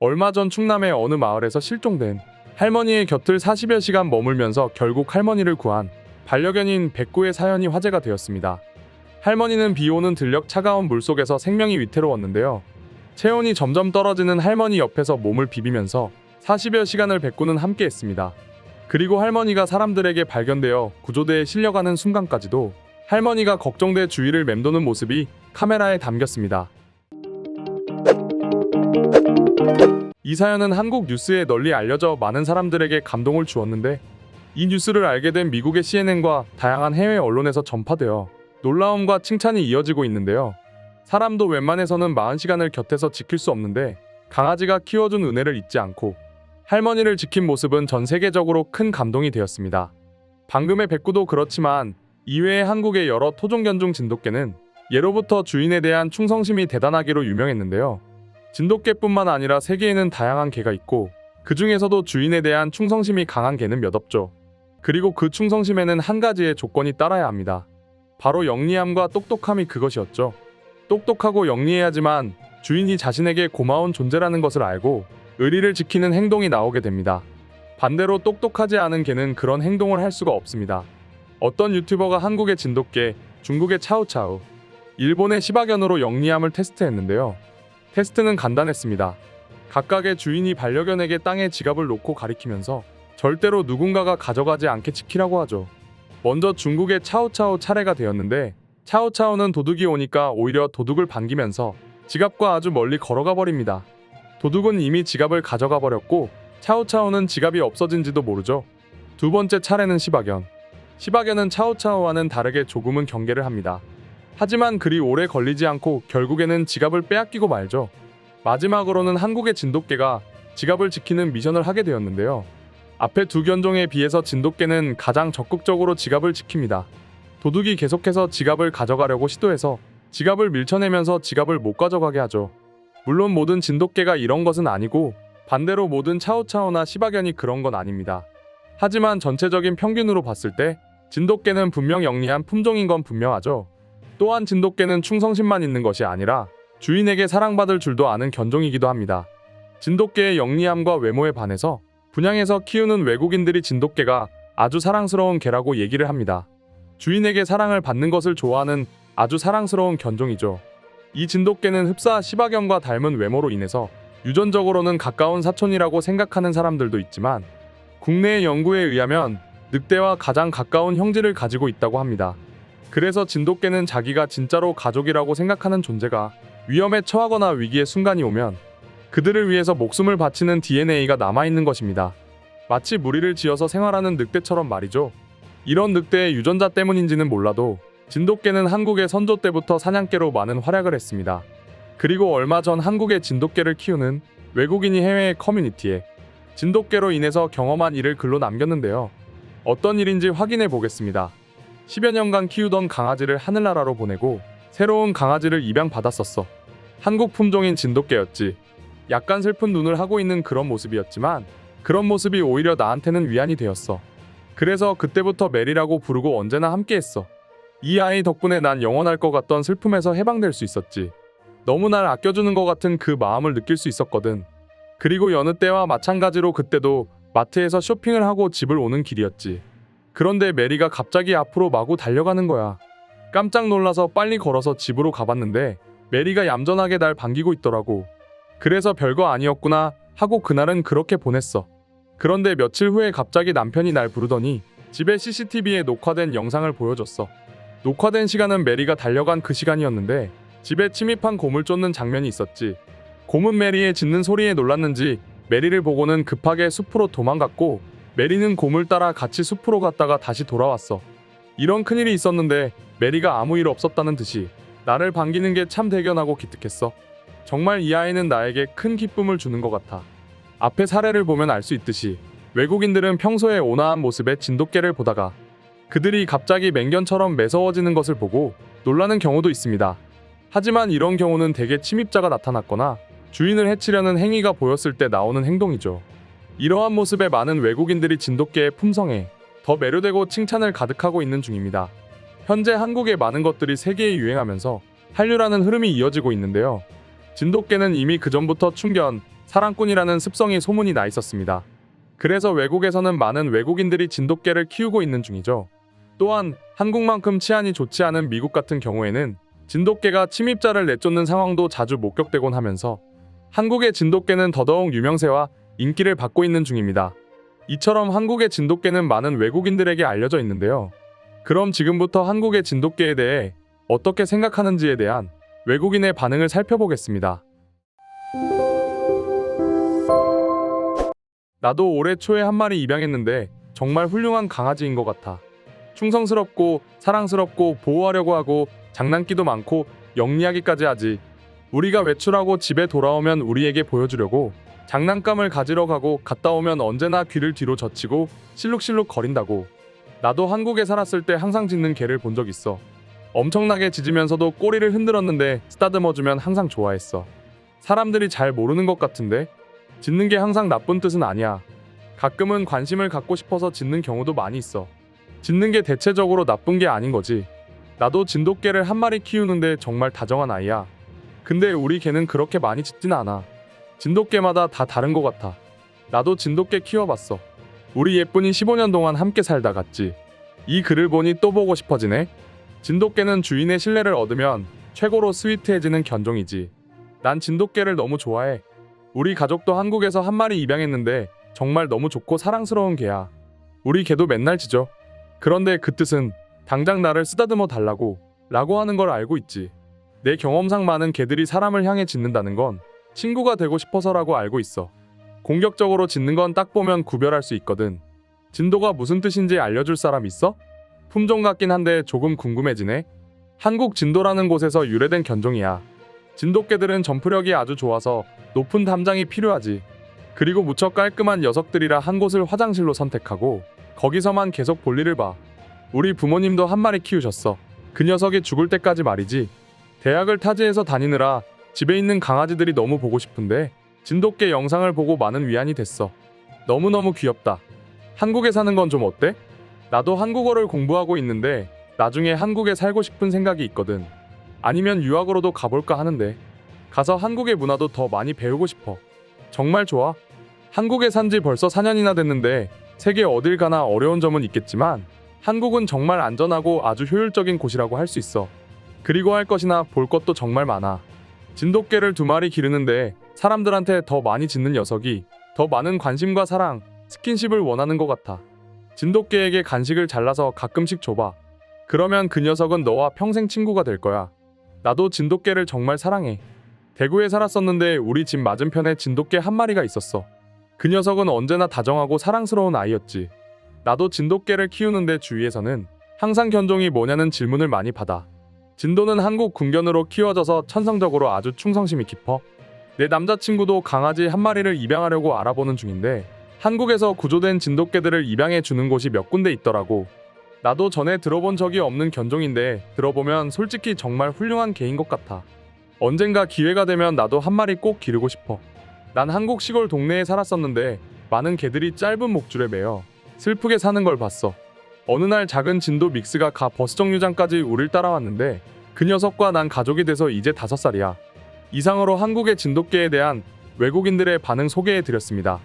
얼마 전 충남의 어느 마을에서 실종된 할머니의 곁을 40여 시간 머물면서 결국 할머니를 구한 반려견인 백구의 사연이 화제가 되었습니다. 할머니는 비 오는 들녘 차가운 물속에서 생명이 위태로웠는데요. 체온이 점점 떨어지는 할머니 옆에서 몸을 비비면서 40여 시간을 백구는 함께 했습니다. 그리고 할머니가 사람들에게 발견되어 구조대에 실려가는 순간까지도 할머니가 걱정돼 주위를 맴도는 모습이 카메라에 담겼습니다. 이 사연은 한국 뉴스에 널리 알려져 많은 사람들에게 감동을 주었는데 이 뉴스를 알게 된 미국의 CNN과 다양한 해외 언론에서 전파되어 놀라움과 칭찬이 이어지고 있는데요. 사람도 웬만해서는 40시간을 곁에서 지킬 수 없는데 강아지가 키워준 은혜를 잊지 않고 할머니를 지킨 모습은 전 세계적으로 큰 감동이 되었습니다. 방금의 백구도 그렇지만 이외의 한국의 여러 토종견중 진돗개는 예로부터 주인에 대한 충성심이 대단하기로 유명했는데요. 진돗개뿐만 아니라 세계에는 다양한 개가 있고 그 중에서도 주인에 대한 충성심이 강한 개는 몇 없죠. 그리고 그 충성심에는 한 가지의 조건이 따라야 합니다. 바로 영리함과 똑똑함이 그것이었죠. 똑똑하고 영리해야지만 주인이 자신에게 고마운 존재라는 것을 알고 의리를 지키는 행동이 나오게 됩니다. 반대로 똑똑하지 않은 개는 그런 행동을 할 수가 없습니다. 어떤 유튜버가 한국의 진돗개, 중국의 차우차우, 일본의 시바견으로 영리함을 테스트했는데요. 테스트는 간단했습니다. 각각의 주인이 반려견에게 땅에 지갑을 놓고 가리키면서 절대로 누군가가 가져가지 않게 지키라고 하죠. 먼저 중국의 차오차오 차례가 되었는데 차오차오는 도둑이 오니까 오히려 도둑을 반기면서 지갑과 아주 멀리 걸어가 버립니다. 도둑은 이미 지갑을 가져가 버렸고 차오차오는 지갑이 없어진지도 모르죠. 두 번째 차례는 시바견. 시바견은 차오차오와는 다르게 조금은 경계를 합니다. 하지만 그리 오래 걸리지 않고 결국에는 지갑을 빼앗기고 말죠. 마지막으로는 한국의 진돗개가 지갑을 지키는 미션을 하게 되었는데요. 앞에 두 견종에 비해서 진돗개는 가장 적극적으로 지갑을 지킵니다. 도둑이 계속해서 지갑을 가져가려고 시도해서 지갑을 밀쳐내면서 지갑을 못 가져가게 하죠. 물론 모든 진돗개가 이런 것은 아니고 반대로 모든 차오차오나 시바견이 그런 건 아닙니다. 하지만 전체적인 평균으로 봤을 때 진돗개는 분명 영리한 품종인 건 분명하죠. 또한 진돗개는 충성심만 있는 것이 아니라 주인에게 사랑받을 줄도 아는 견종이기도 합니다. 진돗개의 영리함과 외모에 반해서 분양해서 키우는 외국인들이 진돗개가 아주 사랑스러운 개라고 얘기를 합니다. 주인에게 사랑을 받는 것을 좋아하는 아주 사랑스러운 견종이죠. 이 진돗개는 흡사 시바견과 닮은 외모로 인해서 유전적으로는 가까운 사촌이라고 생각하는 사람들도 있지만 국내의 연구에 의하면 늑대와 가장 가까운 형질을 가지고 있다고 합니다. 그래서 진돗개는 자기가 진짜로 가족이라고 생각하는 존재가 위험에 처하거나 위기의 순간이 오면 그들을 위해서 목숨을 바치는 DNA가 남아있는 것입니다. 마치 무리를 지어서 생활하는 늑대처럼 말이죠. 이런 늑대의 유전자 때문인지는 몰라도 진돗개는 한국의 선조 때부터 사냥개로 많은 활약을 했습니다. 그리고 얼마 전 한국의 진돗개를 키우는 외국인이 해외의 커뮤니티에 진돗개로 인해서 경험한 일을 글로 남겼는데요. 어떤 일인지 확인해 보겠습니다. 10여 년간 키우던 강아지를 하늘나라로 보내고 새로운 강아지를 입양받았었어. 한국 품종인 진돗개였지. 약간 슬픈 눈을 하고 있는 그런 모습이었지만 그런 모습이 오히려 나한테는 위안이 되었어. 그래서 그때부터 메리라고 부르고 언제나 함께했어. 이 아이 덕분에 난 영원할 것 같던 슬픔에서 해방될 수 있었지. 너무 날 아껴주는 것 같은 그 마음을 느낄 수 있었거든. 그리고 여느 때와 마찬가지로 그때도 마트에서 쇼핑을 하고 집을 오는 길이었지. 그런데 메리가 갑자기 앞으로 마구 달려가는 거야. 깜짝 놀라서 빨리 걸어서 집으로 가봤는데 메리가 얌전하게 날 반기고 있더라고. 그래서 별거 아니었구나 하고 그날은 그렇게 보냈어. 그런데 며칠 후에 갑자기 남편이 날 부르더니 집에 CCTV에 녹화된 영상을 보여줬어. 녹화된 시간은 메리가 달려간 그 시간이었는데 집에 침입한 곰을 쫓는 장면이 있었지. 곰은 메리의 짖는 소리에 놀랐는지 메리를 보고는 급하게 숲으로 도망갔고 메리는 곰을 따라 같이 숲으로 갔다가 다시 돌아왔어. 이런 큰일이 있었는데 메리가 아무 일 없었다는 듯이 나를 반기는 게 참 대견하고 기특했어. 정말 이 아이는 나에게 큰 기쁨을 주는 것 같아. 앞에 사례를 보면 알 수 있듯이 외국인들은 평소에 온화한 모습의 진돗개를 보다가 그들이 갑자기 맹견처럼 매서워지는 것을 보고 놀라는 경우도 있습니다. 하지만 이런 경우는 대개 침입자가 나타났거나 주인을 해치려는 행위가 보였을 때 나오는 행동이죠. 이러한 모습에 많은 외국인들이 진돗개의 품성에 더 매료되고 칭찬을 가득하고 있는 중입니다. 현재 한국의 많은 것들이 세계에 유행하면서 한류라는 흐름이 이어지고 있는데요. 진돗개는 이미 그전부터 충견, 사랑꾼이라는 습성이 소문이 나 있었습니다. 그래서 외국에서는 많은 외국인들이 진돗개를 키우고 있는 중이죠. 또한 한국만큼 치안이 좋지 않은 미국 같은 경우에는 진돗개가 침입자를 내쫓는 상황도 자주 목격되곤 하면서 한국의 진돗개는 더더욱 유명세와 인기를 받고 있는 중입니다. 이처럼 한국의 진돗개는 많은 외국인들에게 알려져 있는데요. 그럼 지금부터 한국의 진돗개에 대해 어떻게 생각하는지에 대한 외국인의 반응을 살펴보겠습니다. 나도 올해 초에 한 마리 입양했는데 정말 훌륭한 강아지인 것 같아. 충성스럽고 사랑스럽고 보호하려고 하고 장난기도 많고 영리하기까지 하지. 우리가 외출하고 집에 돌아오면 우리에게 보여주려고 장난감을 가지러 가고 갔다 오면 언제나 귀를 뒤로 젖히고 실룩실룩 거린다고. 나도 한국에 살았을 때 항상 짖는 개를 본 적 있어. 엄청나게 짖으면서도 꼬리를 흔들었는데 쓰다듬어주면 항상 좋아했어. 사람들이 잘 모르는 것 같은데 짖는 게 항상 나쁜 뜻은 아니야. 가끔은 관심을 갖고 싶어서 짖는 경우도 많이 있어. 짖는 게 대체적으로 나쁜 게 아닌 거지. 나도 진돗개를 한 마리 키우는데 정말 다정한 아이야. 근데 우리 개는 그렇게 많이 짖진 않아. 진돗개마다 다 다른 것 같아. 나도 진돗개 키워봤어. 우리 예쁜이 15년 동안 함께 살다 갔지. 이 글을 보니 또 보고 싶어지네. 진돗개는 주인의 신뢰를 얻으면 최고로 스위트해지는 견종이지. 난 진돗개를 너무 좋아해. 우리 가족도 한국에서 한 마리 입양했는데 정말 너무 좋고 사랑스러운 개야. 우리 개도 맨날 짖어. 그런데 그 뜻은 당장 나를 쓰다듬어 달라고 라고 하는 걸 알고 있지. 내 경험상 많은 개들이 사람을 향해 짖는다는 건 친구가 되고 싶어서라고 알고 있어. 공격적으로 짖는 건 딱 보면 구별할 수 있거든. 진도가 무슨 뜻인지 알려줄 사람 있어? 품종 같긴 한데 조금 궁금해지네. 한국 진도라는 곳에서 유래된 견종이야. 진돗개들은 점프력이 아주 좋아서 높은 담장이 필요하지. 그리고 무척 깔끔한 녀석들이라 한 곳을 화장실로 선택하고 거기서만 계속 볼일을 봐. 우리 부모님도 한 마리 키우셨어. 그 녀석이 죽을 때까지 말이지. 대학을 타지에서 다니느라 집에 있는 강아지들이 너무 보고 싶은데 진돗개 영상을 보고 많은 위안이 됐어. 너무너무 귀엽다. 한국에 사는 건 좀 어때? 나도 한국어를 공부하고 있는데 나중에 한국에 살고 싶은 생각이 있거든. 아니면 유학으로도 가볼까 하는데 가서 한국의 문화도 더 많이 배우고 싶어. 정말 좋아. 한국에 산 지 벌써 4년이나 됐는데 세계 어딜 가나 어려운 점은 있겠지만 한국은 정말 안전하고 아주 효율적인 곳이라고 할 수 있어. 그리고 할 것이나 볼 것도 정말 많아. 진돗개를 두 마리 기르는데 사람들한테 더 많이 짖는 녀석이 더 많은 관심과 사랑, 스킨십을 원하는 것 같아. 진돗개에게 간식을 잘라서 가끔씩 줘봐. 그러면 그 녀석은 너와 평생 친구가 될 거야. 나도 진돗개를 정말 사랑해. 대구에 살았었는데 우리 집 맞은편에 진돗개 한 마리가 있었어. 그 녀석은 언제나 다정하고 사랑스러운 아이였지. 나도 진돗개를 키우는데 주위에서는 항상 견종이 뭐냐는 질문을 많이 받아. 진도는 한국 군견으로 키워져서 천성적으로 아주 충성심이 깊어. 내 남자친구도 강아지 한 마리를 입양하려고 알아보는 중인데 한국에서 구조된 진돗개들을 입양해 주는 곳이 몇 군데 있더라고. 나도 전에 들어본 적이 없는 견종인데 들어보면 솔직히 정말 훌륭한 개인 것 같아. 언젠가 기회가 되면 나도 한 마리 꼭 기르고 싶어. 난 한국 시골 동네에 살았었는데 많은 개들이 짧은 목줄에 매여 슬프게 사는 걸 봤어. 어느 날 작은 진도 믹스가 가 버스 정류장까지 우릴 따라왔는데 그 녀석과 난 가족이 돼서 이제 다섯 살이야. 이상으로 한국의 진돗개에 대한 외국인들의 반응 소개해 드렸습니다.